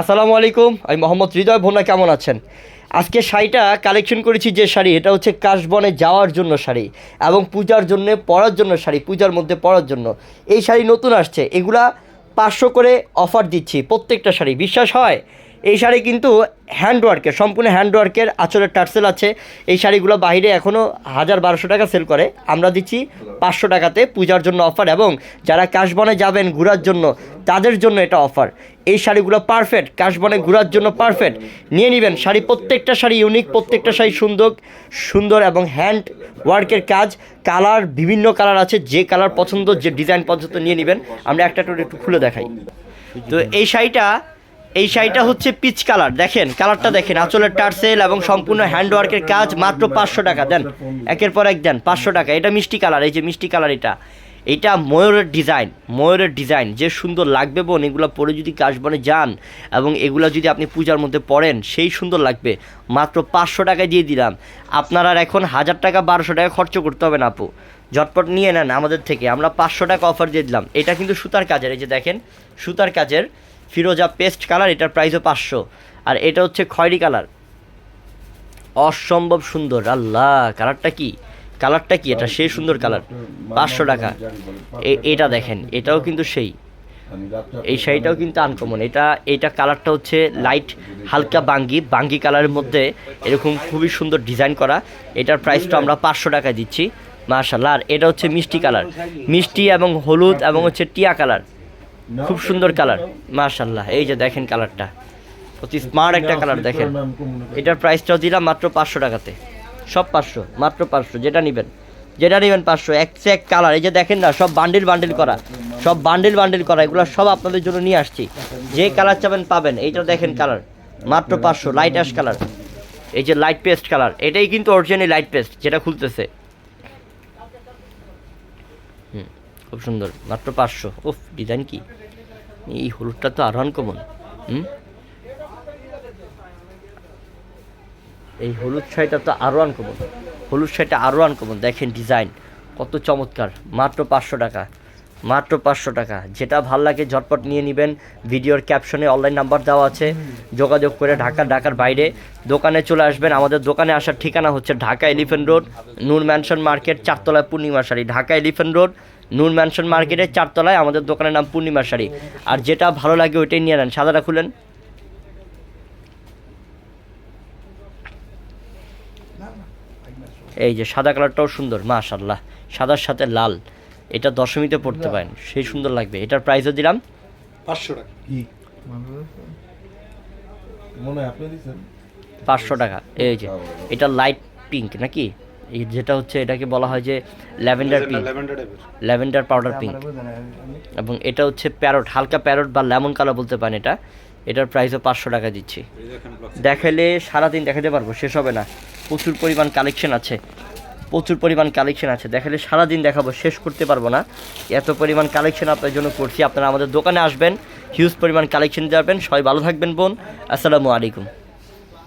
আসসালামু আলাইকুম, আমি মোহাম্মদ হৃদয় ভোনা কেমন আছেন? আজকে শাড়িটা কালেকশন করেছি যে শাড়ি, এটা হচ্ছে কাশবনে যাওয়ার জন্য শাড়ি এবং পূজার জন্য, পরার জন্য শাড়ি, পূজার মধ্যে পরার জন্য। এই শাড়ি নতুন আসছে, এগুলা পাঁচশো করে অফার দিচ্ছি, প্রত্যেকটা শাড়ি, বিশ্বাস হয়? এই শাড়ি কিন্তু হ্যান্ডওয়ার্কের সম্পূর্ণ হ্যান্ডওয়ার্কের আঁচলের টার্সেল আছে। এই শাড়িগুলো বাইরে এখনও হাজার বারোশো টাকা সেল করে। আমরা দিচ্ছি পাঁচশো টাকাতে পূজার জন্য অফার এবং যারা কাশবনে যাবেন ঘোরার জন্য, তাদের জন্য এটা অফার এই শাড়িগুলো পারফেক্ট কাশবনে ঘোরার জন্য পারফেক্ট নিয়ে নেবেন শাড়ি, প্রত্যেকটা শাড়ি ইউনিক প্রত্যেকটা শাড়ি সুন্দর সুন্দর এবং হ্যান্ড ওয়ার্কের কাজ। কালার বিভিন্ন কালার আছে, যে কালার পছন্দ, যে ডিজাইন পছন্দ নিয়ে নেবেন। আমরা একটা একটু খুলে দেখাই। তো এই শাড়িটা এই শাড়িটা হচ্ছে পিচ কালার দেখেন কালারটা দেখেন, আঁচলের টার্সেল এবং সম্পূর্ণ হ্যান্ডওয়ার্কের কাজ মাত্র পাঁচশো টাকা। দেন, একের পর এক দেন, পাঁচশো টাকা। এটা মিষ্টি কালার এই যে মিষ্টি কালার এটা। এটা ময়ূরের ডিজাইন ময়ূরের ডিজাইন যে সুন্দর লাগবে বোন, এগুলো পরে যদি কাশবনে যান এবং এগুলো যদি আপনি পূজার মধ্যে পড়েন, সেই সুন্দর লাগবে। মাত্র পাঁচশো টাকায় দিয়ে দিলাম। আপনারা আর এখন হাজার টাকা, বারোশো টাকা খরচ করতে হবে না আপু। ঝটপট নিয়ে নেন আমাদের থেকে। আমরা পাঁচশো টাকা অফার দিয়ে দিলাম। এটা কিন্তু সুতার কাজের, এই যে দেখেন, সুতার কাজের ফিরোজা পেস্ট কালার, এটার প্রাইসও পাঁচশো। আর এটা হচ্ছে খয়েরি কালার। অসম্ভব সুন্দর, আল্লাহ, কালারটা কি? কালারটা কি? এটা সেই সুন্দর কালার, পাঁচশো টাকা। এটা দেখেন, এটাও কিন্তু সেই। এই শাড়িটাও কিন্তু আনকমন এটা এটা কালারটা হচ্ছে লাইট হালকা বাঙ্গি। বাঙ্গি কালারের মধ্যে এরকম খুবই সুন্দর ডিজাইন করা। এটার প্রাইসটা আমরা পাঁচশো টাকায় দিচ্ছি মার্শাল্লাহ আর এটা হচ্ছে মিষ্টি কালার। মিষ্টি এবং হলুদ এবং হচ্ছে টিয়া কালার। খুব সুন্দর কালার মার্শাল্লাহ এই যে দেখেন কালারটা অতি স্মার্ট একটা কালার দেখেন। এটার প্রাইসটাও দিলাম মাত্র পাঁচশো টাকাতে। সব পাঁচশো মাত্র পাঁচশো যেটা নেবেন। যেটা নেবেন পাঁচশো এক সে এক কালার এই যে দেখেন না সব বান্ডিল বান্ডিল করা। সব বান্ডিল বান্ডিল করা এগুলো সব আপনাদের জন্য নিয়ে আসছি। যে কালার চাবেন পাবেন এইটা দেখেন কালার মাত্র পাঁচশো লাইট অ্যাশ কালার এই যে লাইট পেস্ট কালার এটাই কিন্তু অরিজিনাল লাইট পেস্ট যেটা খুলতেছে। হুম। খুব সুন্দর। মাত্র পাঁচশো। উফ, ডিজাইন কি? এই হলুদটা তো আরও কমন হুম? এই হলুদ শাড়িটা তো আরও আনকমন হলুদ শাড়িটা আরও আনকমন দেখেন ডিজাইন কত চমৎকার। মাত্র পাঁচশো টাকা। মাত্র পাঁচশো টাকা। যেটা ভালো লাগে, ঝটপট নিয়ে নেবেন। ভিডিওর ক্যাপশনে অনলাইন নাম্বার দেওয়া আছে। যোগাযোগ করে ঢাকা, ঢাকার বাইরে। দোকানে চলে আসবেন। আমাদের দোকানে আসার ঠিকানা হচ্ছে Dhaka Elephant Road Noor Mansion Market চারতলায় Purnima sari Dhaka Elephant Road Noor Mansion মার্কেটের চারতলায় আমাদের দোকানের নাম পূর্ণিমা শাড়ি আর যেটা ভালো লাগে ওইটাই নিয়ে নেন। সাদাটা খুলেন। এই যে সাদা কালারটাও সুন্দর মাশাল্লাহ সাদার সাথে লাল। এটা দশমীতে পড়তে পারেন সেই সুন্দর লাগবে। এটার প্রাইসও দিলাম পাঁচশো টাকা। পাঁচশো টাকা এই যে এটা লাইট পিঙ্ক নাকি? যেটা হচ্ছে এটাকে বলা হয় যে lavender pink lavender powder pink এবং এটা হচ্ছে প্যারট হালকা প্যারট বা লেমন কালার বলতে পারেন এটা। এটার প্রাইসও পাঁচশো টাকা দিচ্ছি। দেখাইলে সারাদিন দেখাতে পারব শেষ হবে না। প্রচুর পরিমাণ কালেকশন আছে। প্রচুর পরিমাণ কালেকশন আছে। দেখালে সারাদিন দেখাবো, শেষ করতে পারব না। এত পরিমাণ কালেকশন আপনার জন্য করছি। আপনারা আমাদের দোকানে আসবেন হিউজ পরিমাণ কালেকশন যাবেন সবাই ভালো থাকবেন, বোন। আসসালামু আলাইকুম।